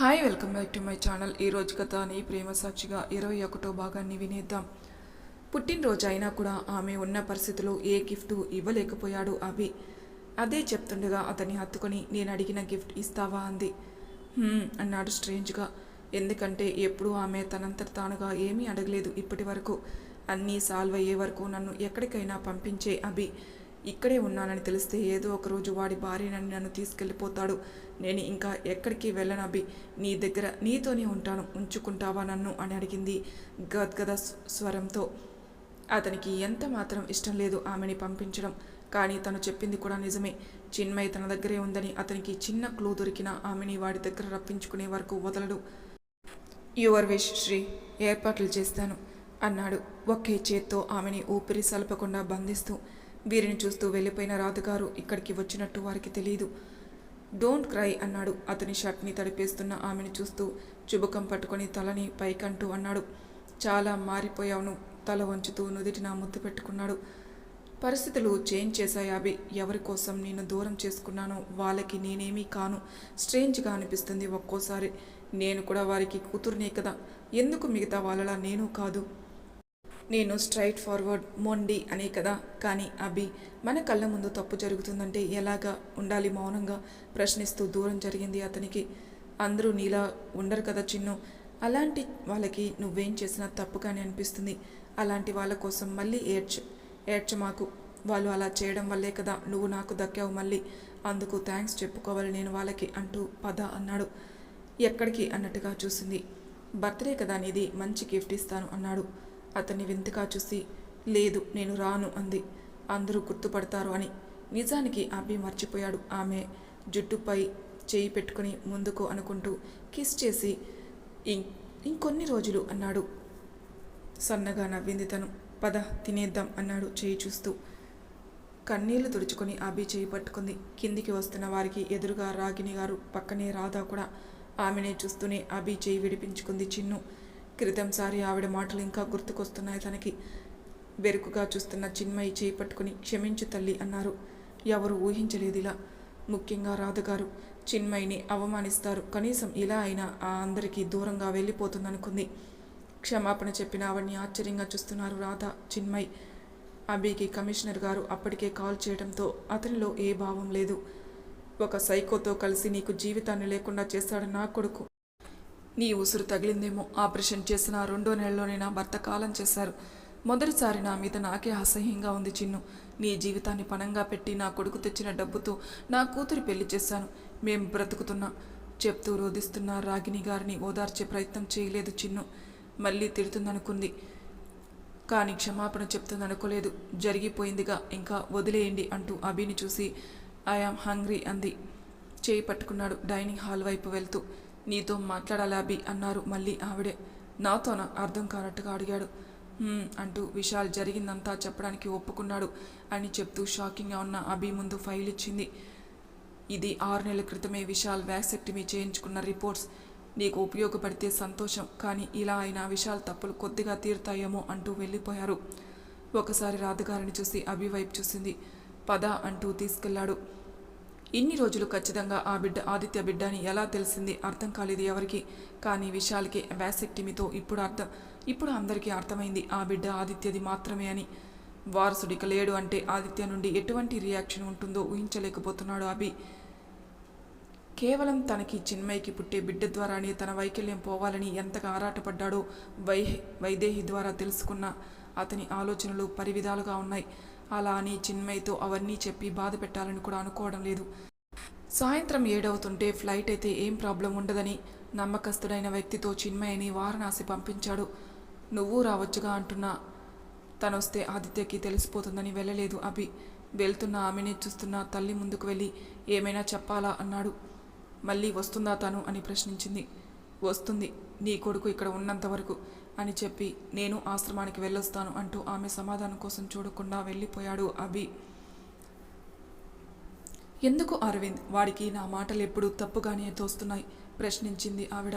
Hi welcome back to my channel ఈ రోజు కథ నీ ప్రేమ సాక్షిగా ఇరవై ఒకటో భాగాన్ని వినేద్దాం. పుట్టినరోజు అయినా కూడా ఆమె ఉన్న పరిస్థితిలో ఏ గిఫ్ట్ ఇవ్వలేకపోయాడు అభి. అదే చెప్తుండగా అతన్ని హత్తుకొని నేను అడిగిన గిఫ్ట్ ఇస్తావా? అంది. అన్నాడు స్ట్రేంజ్గా. ఎందుకంటే ఎప్పుడూ ఆమె తనంతట తానుగా ఏమీ అడగలేదు ఇప్పటి వరకు అన్నీ సాల్వ్ అయ్యే వరకు నన్ను ఎక్కడికైనా పంపించే అభి. ఇక్కడే ఉన్నానని తెలిస్తే ఏదో ఒక రోజు వాడి భార్యనని నన్ను తీసుకెళ్ళిపోతాడు. నేను ఇంకా ఎక్కడికి వెళ్ళను అభి. నీ దగ్గర నీతోనే ఉంటాను. ఉంచుకుంటావా నన్ను? అని అడిగింది గద్గద స్వ- స్వరంతో. అతనికి ఎంత మాత్రం ఇష్టం లేదు ఆమెని పంపించడం. కానీ తను చెప్పింది కూడా నిజమే. చిన్మయి తన దగ్గరే ఉందని అతనికి చిన్న క్లూ దొరికిన ఆమెని వాడి దగ్గర రప్పించుకునే వరకు వదలడు. యువర్ విష్ శ్రీ ఏర్పాట్లు చేస్తాను అన్నాడు ఒకే చేత్తో ఆమెని ఊపిరి సలపకుండా బంధిస్తూ. వీరిని చూస్తూ వెళ్ళిపోయిన రాధగారు ఇక్కడికి వచ్చినట్టు వారికి తెలియదు డోంట్ క్రై అన్నాడు. అతని షర్ట్ని తడిపేస్తున్న ఆమెను చూస్తూ చుబుకం పట్టుకొని తలని పైకంటూ అన్నాడు. చాలా మారిపోయావును. తల వంచుతూ నుదిటిన ముద్దు పెట్టుకున్నాడు. పరిస్థితులు చేంజ్ చేశాయి అవి ఎవరి కోసం నేను దూరం చేసుకున్నానో వాళ్ళకి నేనేమీ కాను. స్ట్రేంజ్గా అనిపిస్తుంది ఒక్కోసారి. నేను కూడా వారికి కూతురునే కదా. ఎందుకు మిగతా వాళ్ళలా? నేను కాదు. నేను స్ట్రైట్ ఫార్వర్డ్ మొండి అనే కదా. కానీ అభి మన కళ్ళ ముందు తప్పు జరుగుతుందంటే ఎలాగా ఉండాలి మౌనంగా? ప్రశ్నిస్తూ దూరం జరిగింది అతనికి. అందరూ నీలా ఉండరు కదా చిన్ను. అలాంటి వాళ్ళకి నువ్వేం చేసినా తప్పు కానీ అనిపిస్తుంది. అలాంటి వాళ్ళ కోసం మళ్ళీ ఏడ్చు ఏడ్చ మాకు వాళ్ళు అలా చేయడం వల్లే కదా నువ్వు నాకు దక్కావు మళ్ళీ. అందుకు థ్యాంక్స్ చెప్పుకోవాలి నేను వాళ్ళకి అంటూ పద అన్నాడు. ఎక్కడికి అన్నట్టుగా చూసింది. బర్త్డే కదా నీది మంచి గిఫ్ట్ ఇస్తాను అన్నాడు. అతన్ని వింతగా చూసి లేదు నేను రాను అంది. అందరూ గుర్తుపడతారు అని. నిజానికి అభి మర్చిపోయాడు. ఆమె జుట్టుపై చేయి పెట్టుకుని ముందుకు అనుకుంటూ కిస్ చేసి "ఇం- ఇంకొన్ని రోజులు అన్నాడు. సన్నగా నవ్వింది తను. పద తినేద్దాం అన్నాడు చేయి చూస్తూ. కన్నీళ్ళు తుడుచుకొని అభి చేయి పట్టుకుంది. కిందికి వస్తున్న వారికి ఎదురుగా రాగిణి గారు పక్కనే రాధా కూడా. ఆమెనే చూస్తూనే అభి చేయి విడిపించుకుంది చిన్ను. క్రితంసారి ఆవిడ మాటలు ఇంకా గుర్తుకొస్తున్నాయి. తనకి బెరుకుగా చూస్తున్న చిన్మయి చేయి పట్టుకుని క్షమించు తల్లి అన్నారు. ఎవరు ఊహించలేదు ఇలా. ముఖ్యంగా రాధగారు. చిన్మయిని అవమానిస్తారు. కనీసం ఇలా అయినా ఆ అందరికీ దూరంగా వెళ్ళిపోతుందనుకుంది. క్షమాపణ చెప్పిన ఆవిడ్ని ఆశ్చర్యంగా చూస్తున్నారు రాధ చిన్మయ్. అబీకి కమిషనర్ గారు అప్పటికే కాల్ చేయడంతో అతనిలో ఏ భావం లేదు. ఒక సైకోతో కలిసి నీకు జీవితాన్ని లేకుండా చేస్తాడు నా కొడుకు. నీ ఉసురు తగిలిందేమో. ఆపరేషన్ చేసిన రెండో నెలలోనే నా భర్త కాలం చేశారు. మొదటిసారి నా మీద నాకే అసహ్యంగా ఉంది చిన్ను. నీ జీవితాన్ని పణంగా పెట్టి నా కొడుకు తెచ్చిన డబ్బుతో నా కూతురి పెళ్ళి చేశాను. మేం బ్రతుకుతున్నా చెప్తూ రోధిస్తున్న రాగిణి గారిని ఓదార్చే ప్రయత్నం చేయలేదు చిన్ను. మళ్ళీ తిడుతుందనుకుంది. కానీ క్షమాపణ చెప్తుందనుకోలేదు. జరిగిపోయిందిగా ఇంకా వదిలేయండి అంటూ అభిని చూసి ఐఆమ్ హంగ్రీ అంది. చేయి పట్టుకున్నాడు డైనింగ్ హాల్ వైపు వెళ్తూ. నీతో మాట్లాడాలి అభి? అన్నారు మళ్ళీ ఆవిడే. నాతోన? అర్థం కానట్టుగా అడిగాడు. అంటూ విశాల్ జరిగిందంతా చెప్పడానికి ఒప్పుకున్నాడు అని చెప్తూ షాకింగ్గా ఉన్న అభి ముందు ఫైల్ ఇచ్చింది. ఇది ఆరు నెలల క్రితమే విశాల్ వ్యాక్సెక్టమీ చేయించుకున్న రిపోర్ట్స్. నీకు ఉపయోగపడితే సంతోషం కానీ ఇలా అయినా విశాల్ తప్పులు కొద్దిగా తీరుతాయేమో అంటూ వెళ్ళిపోయారు. ఒకసారి రాధగారిని చూసి అభి వైపు చూసింది. పద అంటూ తీసుకెళ్ళాడు. ఇన్ని రోజులు ఖచ్చితంగా ఆ బిడ్డ ఆదిత్య బిడ్డ అని ఎలా తెలిసింది అర్థం కాలేదు ఎవరికి. కానీ విశాల్కి వ్యాసెక్టిమితో ఇప్పుడు అర్థం ఇప్పుడు అందరికీ అర్థమైంది ఆ బిడ్డ ఆదిత్యది మాత్రమే అని. వారసుడిక లేడు అంటే ఆదిత్య నుండి ఎటువంటి రియాక్షన్ ఉంటుందో ఊహించలేకపోతున్నాడు అభి. కేవలం తనకి చిన్మయికి పుట్టే బిడ్డ ద్వారానే తన వైకల్యం పోవాలని ఎంతగా ఆరాటపడ్డాడో వై వైదేహి ద్వారా తెలుసుకున్న అతని ఆలోచనలు పరివిధాలుగా ఉన్నాయి. అలా అని చిన్మయితో అవన్నీ చెప్పి బాధ పెట్టాలని కూడా అనుకోవడం లేదు. సాయంత్రం ఏడవుతుంటే ఫ్లైట్ అయితే ఏం ప్రాబ్లం ఉండదని నమ్మకస్తుడైన వ్యక్తితో చిన్మయిని వారణాసి పంపించాడు. నువ్వు రావచ్చుగా అంటున్నా. తనొస్తే ఆదిత్యకి తెలిసిపోతుందని వెళ్ళలేదు అభి. వెళ్తున్న ఆమెని చూస్తున్న తల్లి ముందుకు వెళ్ళి ఏమైనా చెప్పాలా అన్నాడు. మళ్ళీ వస్తుందా తను? అని ప్రశ్నించింది. వస్తుంది. నీ కొడుకు ఇక్కడ ఉన్నంత వరకు. అని చెప్పి నేను ఆశ్రమానికి వెళ్ళొస్తాను అంటూ ఆమె సమాధానం కోసం చూడకుండా వెళ్ళిపోయాడు అభి. ఎందుకు అరవింద్? వాడికి నా మాటలు ఎప్పుడూ తప్పుగానే తోస్తున్నాయి ప్రశ్నించింది ఆవిడ.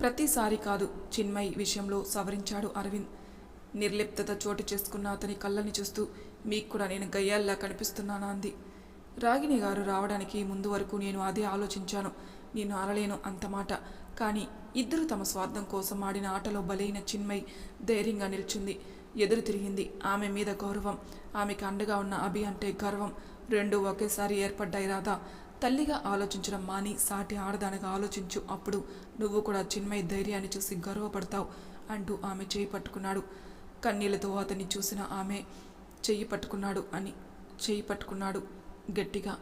ప్రతిసారి కాదు చిన్మయ్ విషయంలో సవరించాడు అరవింద్. నిర్లిప్తత చోటు చేసుకున్న అతని కళ్ళని చూస్తూ మీకు కూడా నేను గయ్యాల్లా కనిపిస్తున్నానా? అంది. రాగిణి గారు రావడానికి ముందు వరకు నేను అదే ఆలోచించాను. నేను ఆరలేను అంత మాట. కానీ ఇద్దరు తమ స్వార్థం కోసం ఆడిన ఆటలో బలైన చిన్మయ్ ధైర్యంగా నిల్చుంది. ఎదురు తిరిగింది ఆమె మీద గౌరవం. ఆమెకు అండగా ఉన్న అభి అంటే గర్వం. రెండు ఒకేసారి ఏర్పడ్డాయి రాదా తల్లిగా ఆలోచించడం మాని సాటి ఆడదానిగా ఆలోచించు. అప్పుడు నువ్వు కూడా చిన్మయ్ ధైర్యాన్ని చూసి గర్వపడతావు అంటూ ఆమె చేయి పట్టుకున్నాడు. కన్నీళ్ళతో అతన్ని చూసిన ఆమె చెయ్యి పట్టుకున్నాడు అని చేయి పట్టుకున్నాడు గట్టిగా.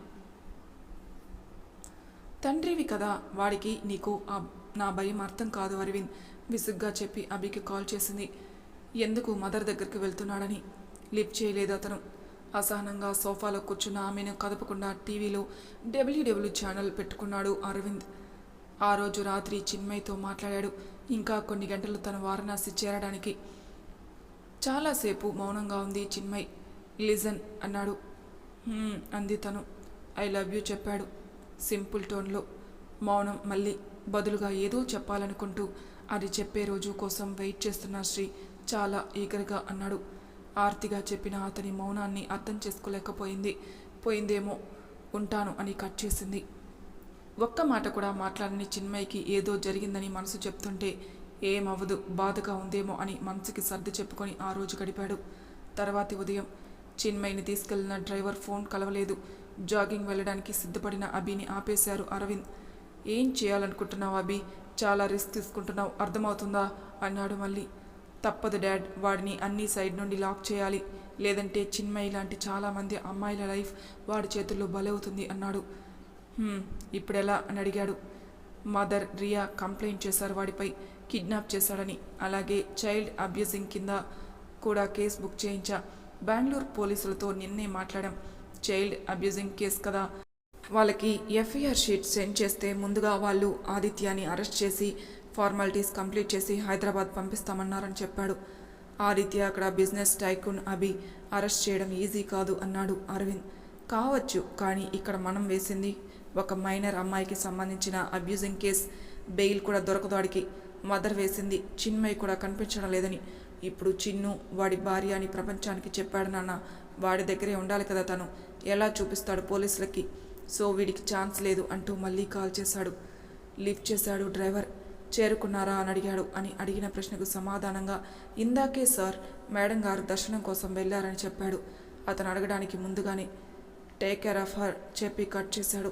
తండ్రివి కదా వాడికి నీకు ఆ నా భయం అర్థం కాదు అరవింద్ విసుగ్గా చెప్పి అభికి కాల్ చేసింది. ఎందుకు మదర్ దగ్గరికి వెళ్తున్నాడని? లిఫ్ట్ చేయలేదు అతను. అసహనంగా సోఫాలో కూర్చున్న ఆమెను కదపకుండా టీవీలో డబ్ల్యూడబ్ల్యూ ఛానల్ పెట్టుకున్నాడు అరవింద్. ఆ రోజు రాత్రి చిన్మయ్తో మాట్లాడాడు. ఇంకా కొన్ని గంటలు తన వారణాసి చేరడానికి. చాలాసేపు మౌనంగా ఉంది చిన్మయ్. లిజన్ అన్నాడు. అంది తను. ఐ లవ్ యూ చెప్పాడు సింపుల్ టోన్లో. మౌనం మళ్ళీ బదులుగా ఏదో చెప్పాలనుకుంటూ అది చెప్పే రోజు కోసం వెయిట్ చేస్తున్న శ్రీ చాలా ఈగర్గా అన్నాడు. ఆర్తిగా చెప్పిన అతని మౌనాన్ని అర్థం చేసుకోలేకపోయింది. పోయిందేమో ఉంటాను అని కట్ చేసింది. ఒక్క మాట కూడా మాట్లాడని చిన్మయ్యకి ఏదో జరిగిందని మనసు చెప్తుంటే ఏమవ్వదు బాధగా ఉందేమో అని మనసుకి సర్ది చెప్పుకొని ఆ రోజు గడిపాడు. తర్వాతి ఉదయం చిన్మయ్యని తీసుకెళ్ళిన డ్రైవర్ ఫోన్ కలవలేదు. జాగింగ్ వెళ్ళడానికి సిద్ధపడిన అభిని ఆపేశారు అరవింద్. ఏం చేయాలనుకుంటున్నావు అభి? చాలా రిస్క్ తీసుకుంటున్నావు. అర్థమవుతుందా? అన్నాడు మళ్ళీ. తప్పదు డాడ్. వాడిని అన్ని సైడ్ నుండి లాక్ చేయాలి. లేదంటే చిన్మయి లాంటి చాలామంది అమ్మాయిల లైఫ్ వాడి చేతుల్లో బలవుతుంది అన్నాడు. ఇప్పుడెలా? అని అడిగాడు. మదర్ రియా కంప్లైంట్ చేశారు వాడిపై. కిడ్నాప్ చేశాడని. అలాగే చైల్డ్ అబ్యూజింగ్ కింద కూడా కేసు బుక్ చేయించా. బెంగళూరు పోలీసులతో నిన్నే మాట్లాడాం. చైల్డ్ అబ్యూజింగ్ కేసు కదా. వాళ్ళకి ఎఫ్ఐఆర్ షీట్ సెండ్ చేస్తే ముందుగా వాళ్ళు ఆదిత్యాని అరెస్ట్ చేసి ఫార్మాలిటీస్ కంప్లీట్ చేసి హైదరాబాద్ పంపిస్తామన్నారని చెప్పాడు. ఆదిత్య అక్కడ బిజినెస్ టైకూన్ అభి అరెస్ట్ చేయడం ఈజీ కాదు అన్నాడు అరవింద్. కావచ్చు కానీ ఇక్కడ మనం వేసింది ఒక మైనర్ అమ్మాయికి సంబంధించిన అబ్యూజింగ్ కేస్. బెయిల్ కూడా దొరకదు వాడికి మదర్ వేసింది చిన్మయ్య కూడా కనిపించడం లేదని. ఇప్పుడు చిన్ను వాడి భార్య అని ప్రపంచానికి చెప్పాడు నాన్న. వాడి దగ్గరే ఉండాలి కదా తను. ఎలా చూపిస్తాడు పోలీసులకి? సో వీడికి ఛాన్స్ లేదు అంటూ మళ్ళీ కాల్ చేశాడు. లిఫ్ట్ చేశాడు డ్రైవర్. చేరుకున్నారా అని అడిగాడు అని అడిగిన ప్రశ్నకు సమాధానంగా ఇందాకే సార్ మేడం గారు దర్శనం కోసం వెళ్ళారని చెప్పాడు. అతను అడగడానికి ముందుగానే టేక్ కేర్ ఆఫ్ హర్ చెప్పి కట్ చేశాడు.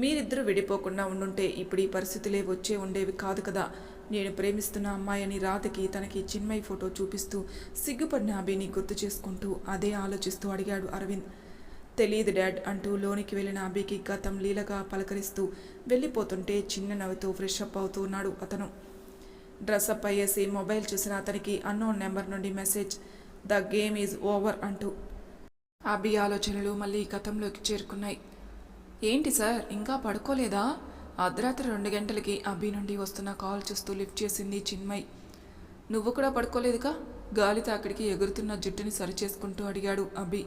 మీరిద్దరూ విడిపోకుండా ఉండుంటే ఇప్పుడు ఈ పరిస్థితులే వచ్చే ఉండేవి కాదు కదా. నేను ప్రేమిస్తున్న అమ్మాయిని రాతకి తనకి చిన్మయి ఫోటో చూపిస్తూ సిగ్గుపడిన అభిని గుర్తు చేసుకుంటూ అదే ఆలోచిస్తూ అడిగాడు అరవింద్. తెలియదు డాడ్ అంటూ లోనికి వెళ్ళిన అభికి గతం లీలగా పలకరిస్తూ వెళ్ళిపోతుంటే చిన్న నవ్వుతూ ఫ్రెష్ అప్ అవుతూ ఉన్నాడు అతను. డ్రెస్అప్ అయ్యేసి మొబైల్ చూసిన అతనికి అన్నోన్ నెంబర్ నుండి message the game is over అంటూ అభి ఆలోచనలు మళ్ళీ గతంలోకి చేరుకున్నాయి. ఏంటి సార్ ఇంకా పడుకోలేదా? అర్ధరాత్రి రెండు గంటలకి అభి నుండి వస్తున్న కాల్ చూస్తూ లిఫ్ట్ చేసింది చిన్మయ్. నువ్వు కూడా పడుకోలేదుగా? గాలి తాకిడికి ఎగురుతున్న జుట్టుని సరిచేసుకుంటూ అడిగాడు అభి.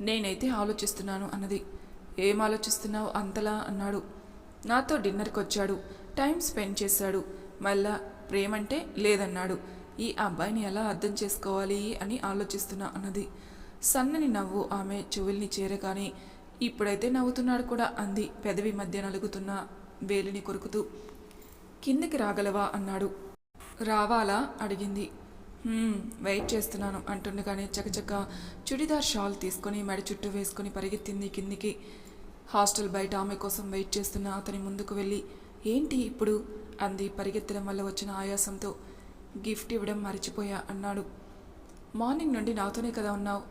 నేనైతే ఆలోచిస్తున్నాను అన్నది. ఏం ఆలోచిస్తున్నావు అంతలా? అన్నాడు. నాతో డిన్నర్కి వచ్చాడు టైం స్పెండ్ చేశాడు. మళ్ళా ప్రేమంటే లేదన్నాడు. ఈ అబ్బాయిని ఎలా అర్థం చేసుకోవాలి? అని ఆలోచిస్తున్నా అన్నది. సన్నని నవ్వు ఆమె చెవుల్ని చేరగానే ఇప్పుడైతే నవ్వుతున్నాడు కూడా అంది పెదవి మధ్య నలుగుతున్న వేలిని కొరుకుతూ. కిందకి రాగలవా? అన్నాడు. రావాలా? అడిగింది. వెయిట్ చేస్తున్నాను అంటుండగానే చకచక చుడిదార్ షాల్ తీసుకొని మెడ చుట్టూ వేసుకొని పరిగెత్తింది కిందికి. హాస్టల్ బయట ఆమె కోసం వెయిట్ చేస్తున్న అతని ముందుకు వెళ్ళి ఏంటి ఇప్పుడు? అంది పరిగెత్తడం వల్ల వచ్చిన ఆయాసంతో. గిఫ్ట్ ఇవ్వడం మర్చిపోయా అన్నాడు. మార్నింగ్ నుండి నాతోనే కదా ఉన్నావు.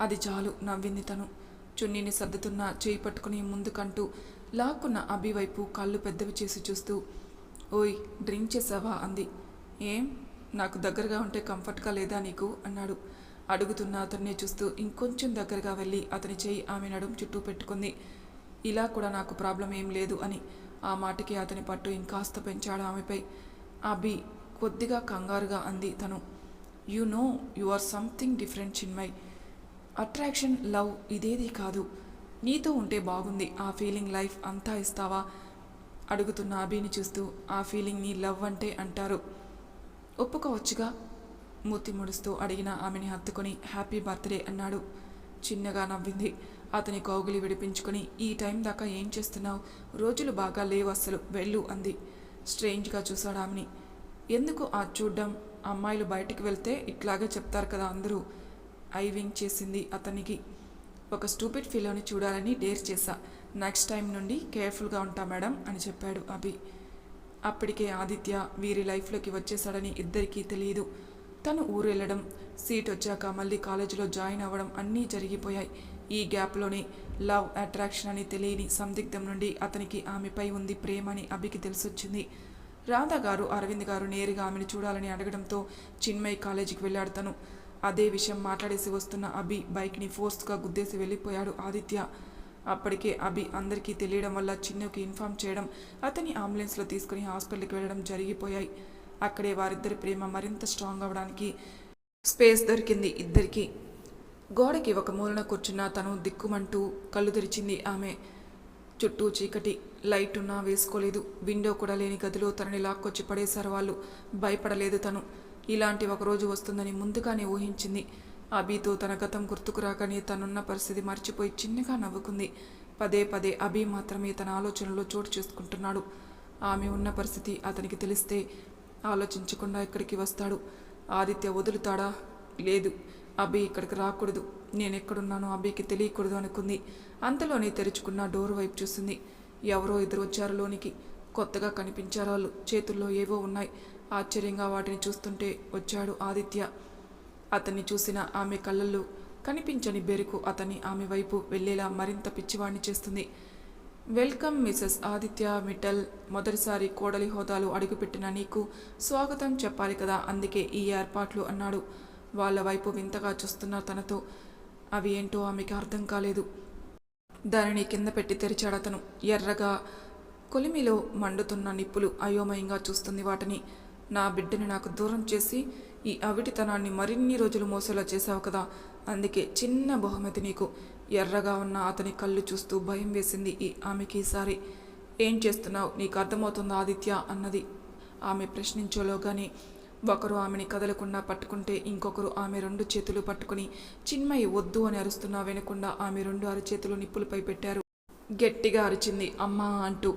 అది చాలు నవ్వింది తను. చున్నీని సర్దుతున్న చేయి పట్టుకుని ముందుకంటూ లాక్కున్న అభి వైపు కళ్ళు పెద్దవి చేసి చూస్తూ ఓయ్ డ్రింక్ చేసావా? అంది. ఏం? నాకు దగ్గరగా ఉంటే కంఫర్ట్గా లేదా నీకు? అన్నాడు. అడుగుతున్న అతన్ని చూస్తూ ఇంకొంచెం దగ్గరగా వెళ్ళి అతని చేయి ఆమె నడుం చుట్టూ పెట్టుకుంది. ఇలా కూడా నాకు ప్రాబ్లం ఏం లేదు అని ఆ మాటకి అతని పట్టు ఇంకాస్త పెంచాడు ఆమెపై. అభి కొద్దిగా కంగారుగా అంది తను. You know you are something different Chinmayi attraction love ఇదేది కాదు. నీతో ఉంటే బాగుంది. ఆ ఫీలింగ్ లైఫ్ అంతా ఇస్తావా? అడుగుతున్న అభిని చూస్తూ ఆ ఫీలింగ్ని లవ్ అంటే అంటారు. ఒప్పుకోవచ్చుగా మూతి ముడుస్తూ అడిగిన ఆమెని హత్తుకొని హ్యాపీ బర్త్డే అన్నాడు. చిన్నగా నవ్వింది. అతని కౌగులి విడిపించుకొని ఈ టైం దాకా ఏం చేస్తున్నావు? రోజులు బాగా లేవు అస్సలు వెళ్ళు అంది. స్ట్రేంజ్గా చూశాడు ఆమెని. ఎందుకు ఆ చూడ్డం? అమ్మాయిలు బయటికి వెళ్తే ఇట్లాగే చెప్తారు కదా అందరూ. ఐవింగ్ చేసింది అతనికి. ఒక స్టూపిడ్ ఫిలోని చూడాలని డేర్ చేశా. నెక్స్ట్ టైం నుండి కేర్ఫుల్గా ఉంటా మేడం అని చెప్పాడు అభి. అప్పటికే ఆదిత్య వీరి లైఫ్లోకి వచ్చేసాడని ఇద్దరికీ తెలియదు తను ఊరు వెళ్ళడం సీట్ వచ్చాక మళ్ళీ కాలేజీలో జాయిన్ అవ్వడం అన్నీ జరిగిపోయాయి. ఈ గ్యాప్లోనే లవ్ అట్రాక్షన్ అని తెలియని సందిగ్ధం నుండి అతనికి ఆమెపై ఉంది ప్రేమ అని అభికి తెలిసొచ్చింది. రాధా గారు అరవింద్ గారు నేరుగా ఆమెను చూడాలని అడగడంతో చిన్మయ్ కాలేజీకి వెళ్ళాడు తను. అదే విషయం మాట్లాడేసి వస్తున్న అభి బైక్ని ఫోర్స్గా గుద్దేసి వెళ్ళిపోయాడు ఆదిత్య. అప్పటికే అభి అందరికీ తెలియడం వల్ల చిన్నుకి ఇన్ఫామ్ చేయడం అతని అంబులెన్స్లో తీసుకుని హాస్పిటల్కి వెళ్ళడం జరిగిపోయాయి. అక్కడే వారిద్దరి ప్రేమ మరింత స్ట్రాంగ్ అవ్వడానికి స్పేస్ దొరికింది ఇద్దరికి. గోడకి ఒక మూలన కూర్చున్న తను దిక్కుమంటూ కళ్ళు తెరిచింది ఆమె. చుట్టూ చీకటి లైట్ ఉన్నా వేసుకోలేదు. విండో కూడా లేని గదిలో తనని లాక్కొచ్చి పడేశారు వాళ్ళు. భయపడలేదు తను. ఇలాంటి ఒక రోజు వస్తుందని ముందుగానే ఊహించింది. అభితో తన గతం గుర్తుకు రాకని తనున్న పరిస్థితి మర్చిపోయి చిన్నగా నవ్వుకుంది. పదే పదే అభి మాత్రమే తన ఆలోచనలో చోటు చేసుకుంటున్నాడు. ఆమె ఉన్న పరిస్థితి అతనికి తెలిస్తే ఆలోచించకుండా ఇక్కడికి వస్తాడు? ఆదిత్య వదులుతాడా? లేదు. అభి ఇక్కడికి రాకూడదు. నేను ఎక్కడున్నానో అభికి తెలియకూడదు అనుకుంది. అంతలోనే తెరుచుకున్న డోర్ వైపు చూసింది. ఎవరో ఇద్దరు వచ్చారు లోనికి. కొత్తగా కనిపించారు వాళ్ళు చేతుల్లో ఏవో ఉన్నాయి. ఆశ్చర్యంగా వాటిని చూస్తుంటే వచ్చాడు ఆదిత్య. అతన్ని చూసిన ఆమె కళ్ళల్లో కనిపించని బెరుకు అతన్ని ఆమె వైపు వెళ్ళేలా మరింత పిచ్చివాణ్ణి చేస్తుంది. Welcome Mrs Aditya Mittal. మొదటిసారి కోడలి హోదాలు అడుగుపెట్టిన నీకు స్వాగతం చెప్పాలి కదా అందుకే ఈ ఏర్పాట్లు అన్నాడు. వాళ్ళ వైపు వింతగా చూస్తున్న తనతో అవి ఏంటో ఆమెకి అర్థం కాలేదు. దానిని కింద పెట్టి తెరిచాడు అతను. ఎర్రగా కొలిమిలో మండుతున్న నిప్పులు అయోమయంగా చూస్తుంది వాటిని. నా బిడ్డని నాకు దూరం చేసి ఈ అవిటితనాన్ని మరిన్ని రోజులు మోసేలా చేశావు కదా. అందుకే చిన్న బహుమతి నీకు. ఎర్రగా ఉన్న అతని కళ్ళు చూస్తూ భయం వేసింది ఈ ఆమెకి ఈసారి. ఏం చేస్తున్నావు? నీకు అర్థమవుతుందా ఆదిత్య అన్నది. ఆమె ప్రశ్నించోలోగానే ఒకరు ఆమెని కదలకుండా పట్టుకుంటే ఇంకొకరు ఆమె రెండు చేతులు పట్టుకుని చిన్మయి వద్దు అని అరుస్తున్నా వినకుండా ఆమె రెండు అరచేతులు నిప్పులపై పెట్టారు. గట్టిగా అరిచింది అమ్మా అంటూ.